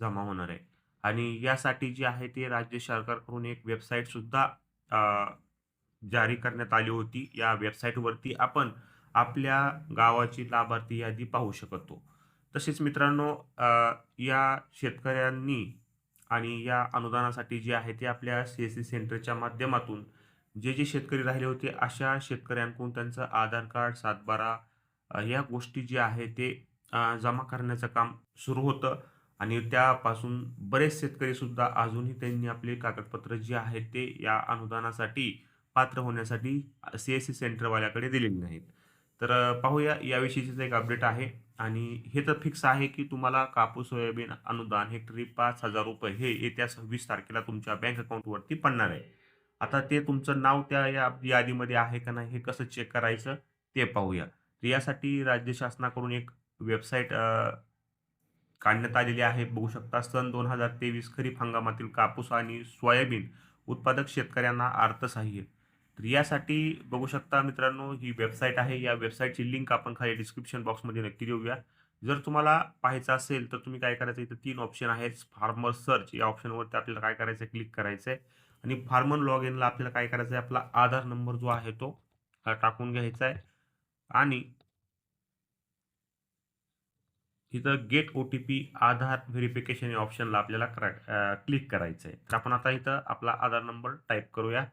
जमा होणार आहे आणि यासाठी जे आहे ते राज्य सरकारकडून एक वेबसाईटसुद्धा जारी करण्यात आली होती. या वेबसाईटवरती आपण आपल्या गावाची लाभार्थी यादी पाहू शकतो. तसेच मित्रांनो या शेतकऱ्यांनी आणि या अनुदानासाठी जे आहे ते आपल्या सी-एस-सी सेंटरच्या माध्यमातून जे, जे शेतकरी राहिले होते अशा शेतकऱ्यांकडून त्यांचं आधार कार्ड, सातबारा या गोष्टी जे आहे ते जमा करण्याचं काम सुरू होतं आणि त्यापासून बरेच शेतकरीसुद्धा अजूनही त्यांनी आपले कागदपत्र जे आहेत ते या अनुदानासाठी पात्र होण्यासाठी सी-एस-सी सेंटरवाल्याकडे दिलेली नाहीत. तर पाहूया याविषयीचं एक अपडेट आहे आणि हे तर फिक्स आहे की तुम्हाला कापूस, सोयाबीन अनुदान हेक्टरी ₹5,000 हे येत्या 26 तारखेला तुमच्या बँक अकाउंटवरती पडणार आहे. आता ते तुमचं नाव त्या या यादीमध्ये आहे का नाही हे कसं चेक करायचं ते पाहूया. तर यासाठी राज्य शासनाकडून एक वेबसाईट काढण्यात आलेली आहे. बघू शकता सन 2023 खरीप हंगामातील कापूस आणि सोयाबीन उत्पादक शेतकऱ्यांना अर्थसहाय्य. तर यासाठी बघू शकता मित्रांनो ही वेबसाईट आहे. या वेबसाईटची लिंक आपण खाली डिस्क्रिप्शन बॉक्समध्ये नक्की देऊया. जर तुम्हाला पाहायचं असेल तर तुम्ही काय करायचं इथं तीन ऑप्शन आहेत. फार्मर सर्च या ऑप्शनवरती आपल्याला काय करायचं आहे क्लिक करायचं आहे आणि फार्मर लॉग इनला आपल्याला काय करायचं आहे आपला आधार नंबर जो आहे तो टाकून घ्यायचा आहे आणि इथं गेट ओ-टी-पी आधार व्हेरिफिकेशन या ऑप्शनला आपल्याला करा क्लिक करायचं आहे. तर आपण आता इथं आपला आधार नंबर टाईप करूया.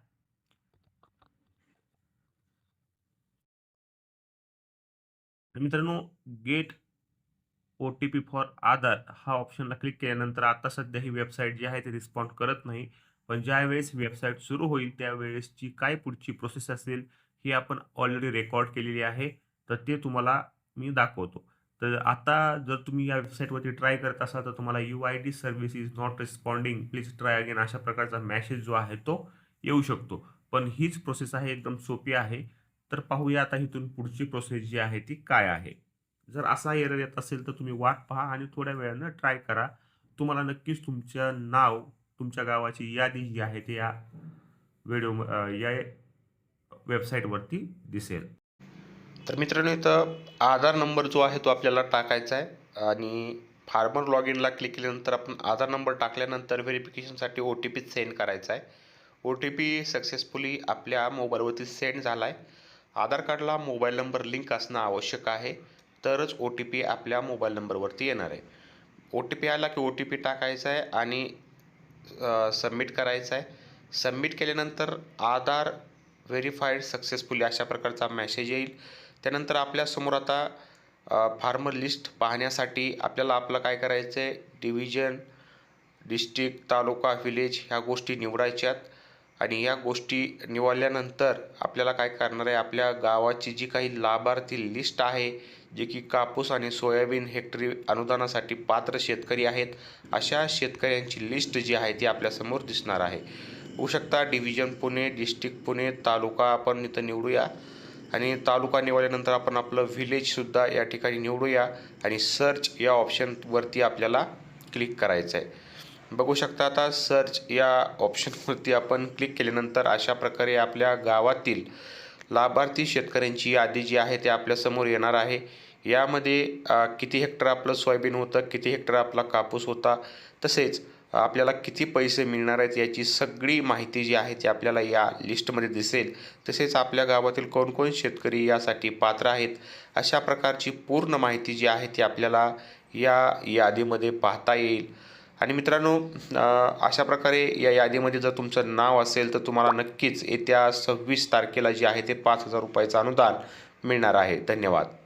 मित्रांनो गेट ओ-टी-पी फॉर आधार हा ऑप्शनला क्लिक केल्यानंतर आता सध्या ही वेबसाईट जी आहे ती रिस्पॉन्ड करत नाही. पण ज्यावेळेस वेबसाईट सुरू होईल त्यावेळेसची काय पुढची प्रोसेस असेल ही आपण ऑलरेडी रेकॉर्ड केलेली आहे. तर ते तुम्हाला मी दाखवतो. तर आता जर तुम्ही या वेबसाईटवरती ट्राय करत असाल तर तुम्हाला UID service is not responding please try again अशा प्रकारचा मॅसेज जो आहे तो येऊ शकतो. पण हीच प्रोसेस आहे एकदम सोपी आहे. तर पाहूया आता इथून पुढची प्रोसेस जी आहे ती काय आहे. जर असा एरर येत असेल तर तुम्ही वाट पहा आणि थोड्या वेळानं ट्राय करा. तुम्हाला नक्कीच तुमचं नाव, तुमच्या गावाची यादी जी आहे ती या व्हिडिओ या वेबसाईटवरती दिसेल. तर मित्रांनो इथं आधार नंबर जो आहे तो आपल्याला टाकायचा आहे आणि फार्मर लॉग इनला क्लिक केल्यानंतर आपण आधार नंबर टाकल्यानंतर व्हेरिफिकेशनसाठी ओ-टी-पी सेंड करायचा आहे. ओ-टी-पी सक्सेसफुली आपल्या मोबाईलवरती सेंड झाला आहे. आधार कार्डला मोबाईल नंबर लिंक असणं आवश्यक आहे. तरच ओ-टी-पी आपल्या मोबाईल नंबरवरती येणार आहे. ओ-टी-पी आला की ओ-टी-पी टाकायचा आहे आणि सबमिट करायचा आहे. सबमिट केल्यानंतर आधार व्हेरीफाईड सक्सेसफुली अशा प्रकारचा मेसेज येईल. त्यानंतर आपल्यासमोर आता फार्मर लिस्ट पाहण्यासाठी आपल्याला आपलं काय करायचं आहे डिव्हिजन, डिस्ट्रिक्ट, तालुका, व्हिलेज ह्या गोष्टी निवडायच्यात आणि या गोष्टी निवडल्यानंतर आपल्याला काय करणार आहे आपल्या गावाची जी काही लाभार्थी लिस्ट आहे जे की कापूस आणि सोयाबीन हेक्टरी अनुदानासाठी पात्र शेतकरी आहेत. अशा शेतकऱ्यांची लिस्ट जी आहे ती आपल्यासमोर दिसणार आहे. होऊ शकता डिव्हिजन पुणे, डिस्ट्रिक्ट पुणे, तालुका आपण इथं निवडूया आणि तालुका निवडल्यानंतर आपण आपलं व्हिलेजसुद्धा या ठिकाणी निवडूया आणि सर्च या ऑप्शनवरती आपल्याला क्लिक करायचं आहे. बघू शकता आता सर्च या ऑप्शनवरती आपण क्लिक केल्यानंतर अशा प्रकारे आपल्या गावातील लाभार्थी शेतकऱ्यांची यादी जी आहे ती आपल्यासमोर येणार आहे. यामध्ये किती हेक्टर आपलं सोयाबीन होतं, किती हेक्टर आपला कापूस होता, तसेच आपल्याला किती पैसे मिळणार आहेत याची सगळी माहिती जी आहे ती आपल्याला या लिस्टमध्ये दिसेल. तसेच आपल्या गावातील कोणकोण शेतकरी यासाठी पात्र आहेत, अशा प्रकारची पूर्ण माहिती जी आहे ती आपल्याला या यादीमध्ये पाहता येईल. आणि मित्रांनो अशा प्रकारे या यादीमध्ये जर तुमचं नाव असेल तर तुम्हाला नक्कीच येत्या 26 तारखेला जे आहे ते ₹5,000 अनुदान मिळणार आहे. धन्यवाद.